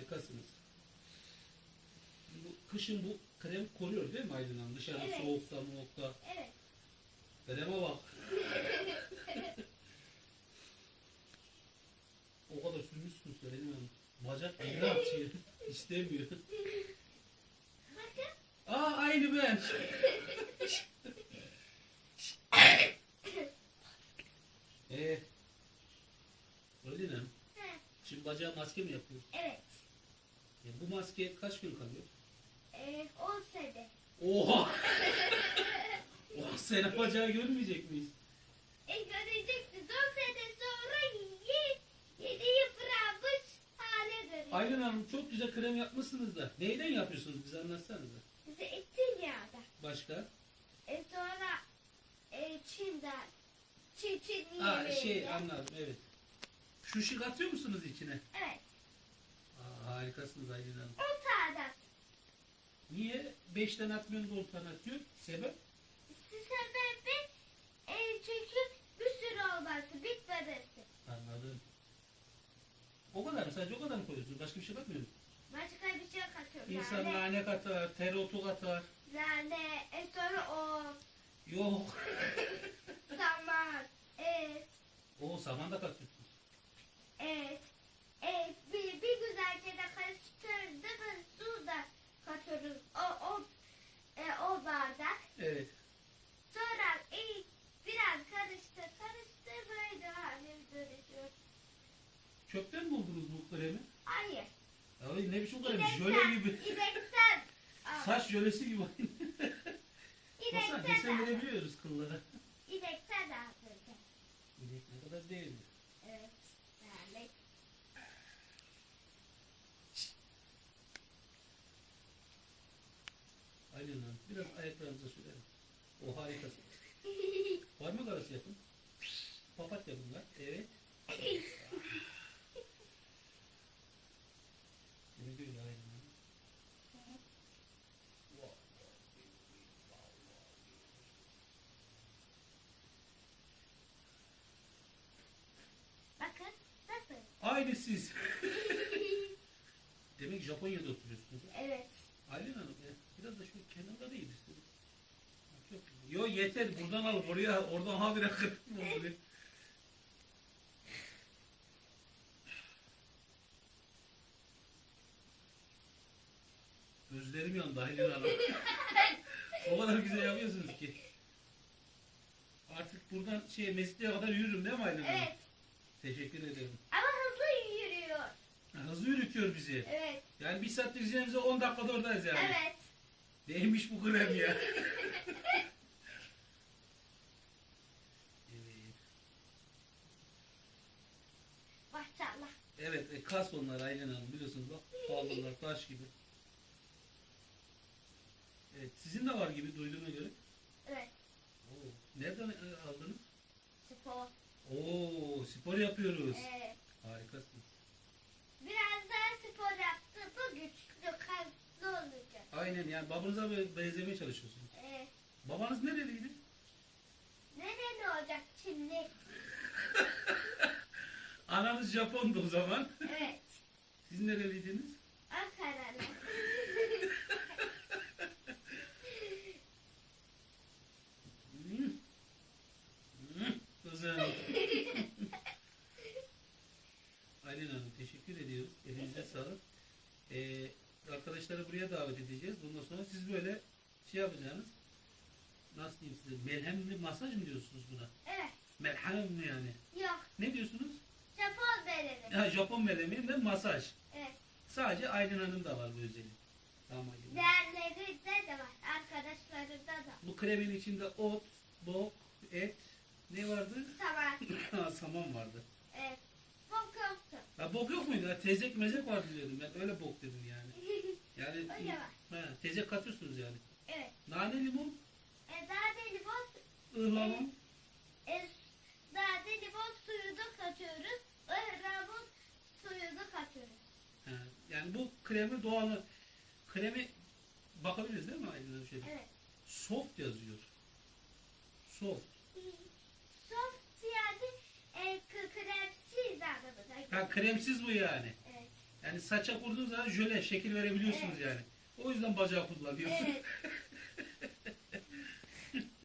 Harikasınız. Bu, kışın bu krem koruyor değil mi Aylin Hanım? Dışarıda Evet. soğukta, moğukta. Evet. Kreme bak. o kadar sürmüşsün Aylin Hanım. Bacak elini atıyor. İstemiyor. Bakın. Aa aynı ben. Eee. Aylin Hanım. He, Şimdi bacağa maske mi yapıyor? Evet. E, bu maske kaç gün kalıyor? Ee, 10 sene. Oha! Oha sen bacağı görmeyecek miyiz? E göreceksiniz 10 sene sonra ye, yedi yıpranmış hale dönüyor. Aylin Hanım çok güzel krem yapmışsınız da. Neyden yapıyorsunuz bize anlatsanıza. Zeytinyağda. Başka? E sonra e, Çin'den. Çin Çin Ha yemeğiyle. şey anladım evet. Şu şık atıyor musunuz içine? Evet. Harikasınız Aylin Hanım. 10 tane. Niye 5 tane atmıyorsunuz 10 tane atıyor? Sebep? Sebebi e, çünkü bir sürü olması bitmemesi. Anladım. O kadar mı? Sadece o kadar mı koyuyorsunuz? Başka bir şey katmıyor musunuz? Başka bir şey katıyorum. İnsan Yani, nane katar, tereotu katar. yani e, sonra o Yok. saman, et, O saman da katıyorsunuz. et, et bir, bir güzelce de karıştırdık ve su da katıyoruz. O, o, e, o bardak. Evet. Sonra e, biraz karıştır, karıştır böyle haline dönüşüyor. Çöpten mi buldunuz bu kremi? Hayır. Ya ne biçim? İnekten, Jöle gibi. inekten. al. Saç jölesi gibi. Baksana desen verebiliyoruz kıllara. İnekten aldırdım. İnek ne kadar değerli. Evet. Yani. Aynen Hanım. Biraz ayaklarınıza sürelim. O harikasın. Parmak arası yapın. Papatya bunlar. Evet. Seni böyle aynen Hanım. Vay, Bakın Aynı siz. Demek Japonya'da oturuyorsunuz. evet. Aylin Hanım ya, biraz da şu kenarda değil istedim. Yo yeter buradan al oraya oradan habire kırpma oraya. Gözlerim yandı Aylin Hanım. o kadar güzel yapıyorsunuz ki. Artık buradan şey Mesut'a kadar yürürüm değil mi Aylin Hanım? Evet. Teşekkür ederim. Ama Hızlı yürütüyor bizi. Evet. Yani bir saat gideceğimize 10 dakikada oradayız yani. Evet. Neymiş bu krem ya? evet. Maşallah. Evet, e, kas onlar Aylin Hanım biliyorsunuz bak. Pahalılar taş gibi. Evet, sizin de var gibi duyduğuma göre. Evet. Oo, nereden e, aldınız? Spor. Oo, spor yapıyoruz. Evet. Harikasın. Biraz daha spor yaptı. Bu güçlü kaslı olacak. Aynen yani babanıza be- benzemeye çalışıyorsunuz. Evet. Babanız nereliydi? Nereli olacak Çinli? Ananız Japon'du o zaman. Evet. Siz nereliydiniz? Ankaralı. Kızım. Aylin Hanım teşekkür ediyoruz. Elinize sağlık. Ee, arkadaşları buraya davet edeceğiz. Bundan sonra siz böyle şey yapacaksınız. Nasıl diyeyim size? Melhemli masaj mı diyorsunuz buna? Evet. Melhem mi yani? Yok. Ne diyorsunuz? Japon belirli. Ha, Japon melemi ve masaj. Evet. Sadece Aylin Hanım da var bu özellik. Tamam Aylin Hanım. Diğerlerinde de var. Arkadaşlarında da. Bu kremin içinde ot, bok, et, ne vardı? Ha, Saman vardı. Evet. Bok yoktu. Ha bok yok muydu? Ha, tezek mezek vardı diyordum ben. Öyle bok dedim yani. Yani Öyle var. ha, tezek katıyorsunuz yani. Evet. Nane limon, E, daha limon, ıhlamur. e, daha limon suyunu katıyoruz. Ihramın suyunu katıyoruz. Ha, yani bu kremi doğal kremi bakabiliriz değil mi Hanım şöyle? Evet. Soft yazıyor. Soft. Soft yani e, k- kremsiz anlamına Ha geliyor. kremsiz bu yani. Yani saça kurduğun zaman jöle şekil verebiliyorsunuz Evet. yani. O yüzden bacağı kullanıyorsun. Evet.